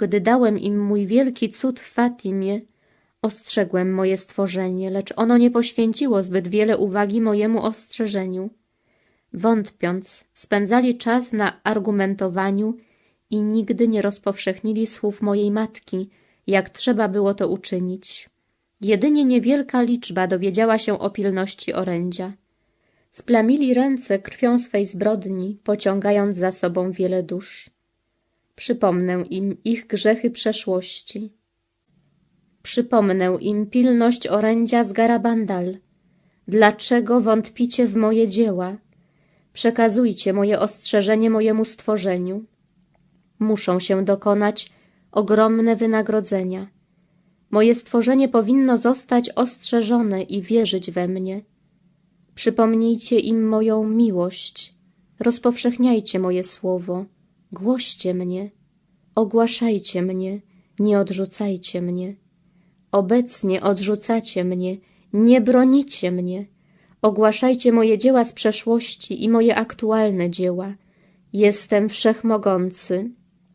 Gdy dałem im mój wielki cud w Fatimie, ostrzegłem moje stworzenie, lecz ono nie poświęciło zbyt wiele uwagi mojemu ostrzeżeniu. Wątpiąc, spędzali czas na argumentowaniu i nigdy nie rozpowszechnili słów mojej matki, jak trzeba było to uczynić. Jedynie niewielka liczba dowiedziała się o pilności orędzia. Splamili ręce krwią swej zbrodni, pociągając za sobą wiele dusz. Przypomnę im ich grzechy przeszłości. Przypomnę im pilność orędzia z Garabandal. Dlaczego wątpicie w moje dzieła? Przekazujcie moje ostrzeżenie mojemu stworzeniu. Muszą się dokonać ogromne wynagrodzenia. Moje stworzenie powinno zostać ostrzeżone i wierzyć we mnie. Przypomnijcie im moją miłość. Rozpowszechniajcie moje słowo. Głoście mnie. Ogłaszajcie mnie. Nie odrzucajcie mnie. Obecnie odrzucacie mnie. Nie bronicie mnie. Ogłaszajcie moje dzieła z przeszłości i moje aktualne dzieła. Jestem wszechmogący.